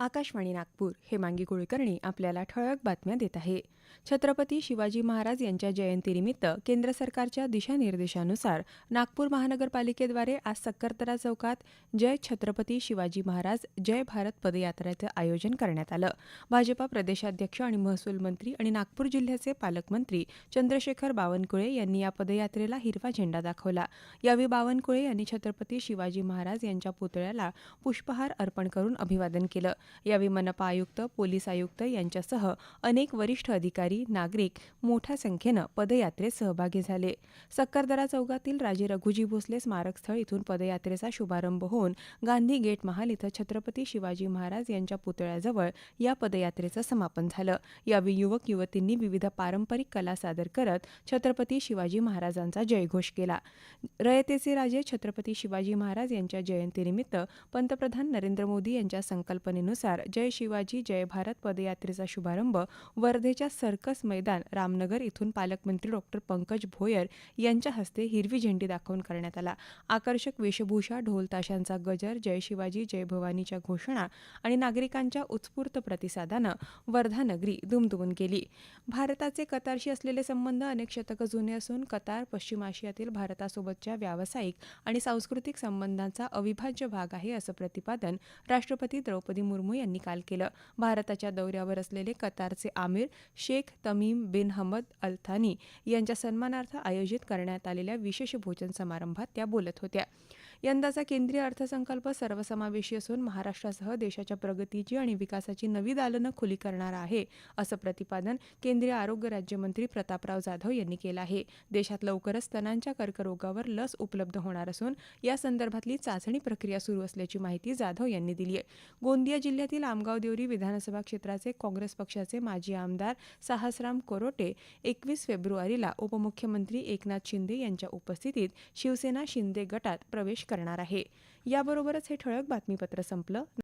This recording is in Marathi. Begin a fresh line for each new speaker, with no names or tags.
आकाशवाणी नागपूर हे मांगी कुलकर्णी आपल्याला ठळक बातम्या देत आहे. छत्रपती शिवाजी महाराज यांच्या जयंतीनिमित्त केंद्र सरकारच्या दिशानिर्देशानुसार नागपूर महानगरपालिकेद्वारे आज सक्करतरा चौकात जय छत्रपती शिवाजी महाराज जय भारत पदयात्रेचं आयोजन करण्यात आलं. भाजपा प्रदेशाध्यक्ष आणि महसूल मंत्री आणि नागपूर जिल्ह्याचे पालकमंत्री चंद्रशेखर बावनकुळे यांनी या पदयात्रेला हिरवा झेंडा दाखवला. यावेळी बावनकुळे यांनी छत्रपती शिवाजी महाराज यांच्या पुतळ्याला पुष्पहार अर्पण करून अभिवादन केलं. यावेळी मनपा आयुक्त पोलीस आयुक्त यांच्यासह अनेक वरिष्ठ अधिकारी नागरिक मोठ्या संख्येनं पदयात्रेत सहभागी झाले. सक्करदरा चौकातील राजे रघुजी भोसले स्मारकस्थळ इथून पदयात्रेचा शुभारंभ होऊन गांधी गेट महाल इथं छत्रपती शिवाजी महाराज यांच्या पुतळ्याजवळ या पदयात्रेचं समापन झालं. यावेळी युवक युवतींनी विविध पारंपरिक कला सादर करत छत्रपती शिवाजी महाराजांचा जयघोष केला. रयतेचे राजे छत्रपती शिवाजी महाराज यांच्या जयंतीनिमित्त पंतप्रधान नरेंद्र मोदी यांच्या संकल्पनेनुसार जय शिवाजी जय भारत पदयात्रेचा शुभारंभ वर्धेच्या सर्कस मैदान रामनगर इथून पालकमंत्री डॉक्टर पंकज भोयर यांच्या हस्ते हिरवी झेंडी दाखवून करण्यात आला. आकर्षक वेशभूषा ढोल ताशांचा गजर जय शिवाजी जय भवानीच्या घोषणा आणि नागरिकांच्या उत्स्फूर्त प्रतिसादानं वर्धा नगरी दुमदुमून गेली. भारताचे कतारशी असलेले संबंध अनेक शतकं जुने असून कतार पश्चिम आशियातील भारतासोबतच्या व्यावसायिक आणि सांस्कृतिक संबंधांचा अविभाज्य भाग आहे असं प्रतिपादन राष्ट्रपती द्रौपदी मुर्मू यांनी काल केलं. भारताच्या दौऱ्यावर असलेले कतारचे आमिर शेख तमीम बिन हमद अल थानी यांच्या सन्मानार्थ आयोजित करण्यात आलेल्या विशेष भोजन समारंभात त्या बोलत होत्या. यंदाचा केंद्रीय अर्थसंकल्प सर्वसमावेशी असून महाराष्ट्रासह देशाच्या प्रगतीची आणि विकासाची नवी दालनं खुली करणार आहे असं प्रतिपादन केंद्रीय आरोग्य राज्यमंत्री प्रतापराव जाधव यांनी केलं आहे. देशात लवकरच स्तनांच्या कर्करोगावर लस उपलब्ध होणार असून या संदर्भातली चाचणी प्रक्रिया सुरू असल्याची माहिती जाधव यांनी दिली आहे. गोंदिया जिल्ह्यातील आमगाव देवरी विधानसभा क्षेत्राचे काँग्रेस पक्षाचे माजी आमदार साहसराम कोरोटे एकवीस फेब्रुवारीला उपमुख्यमंत्री एकनाथ शिंदे यांच्या उपस्थितीत शिवसेना शिंदे गटात प्रवेश करणार आहे. याबरोबरच हे ठळक बातमीपत्र संपलं.